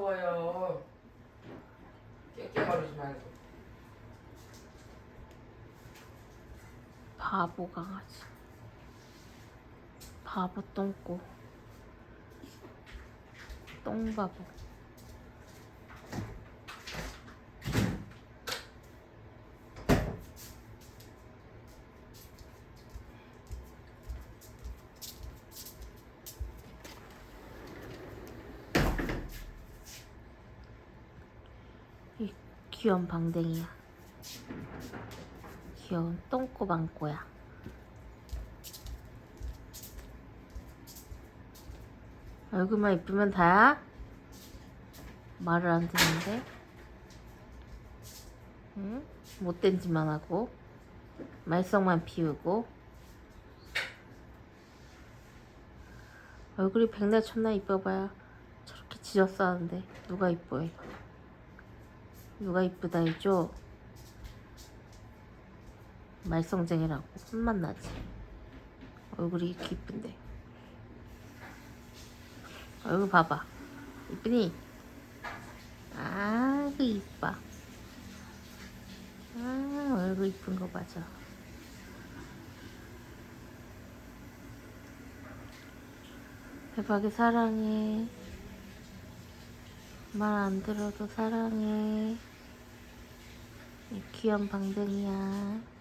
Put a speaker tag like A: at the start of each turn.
A: 거예요. 깨깨 거리지 말고.
B: 바보 강아지. 바보 똥꼬. 똥바보. 이 귀여운 방댕이야. 귀여운 똥꼬 방꼬야. 얼굴만 이쁘면 다야? 말을 안 듣는데? 응? 못된 짓만 하고 말썽만 피우고 얼굴이 백날 천날 이뻐봐야 저렇게 지졌어 하는데 누가 이뻐해 누가 이쁘다 해줘. 말썽쟁이라고. 혼만 나지. 얼굴이 이렇게 이쁜데. 얼굴 봐봐. 이쁘니? 아그 이뻐. 아 얼굴 이쁜 거 맞아 대박이 사랑해 말 안 들어도 사랑해. 이 귀여운 방댕이야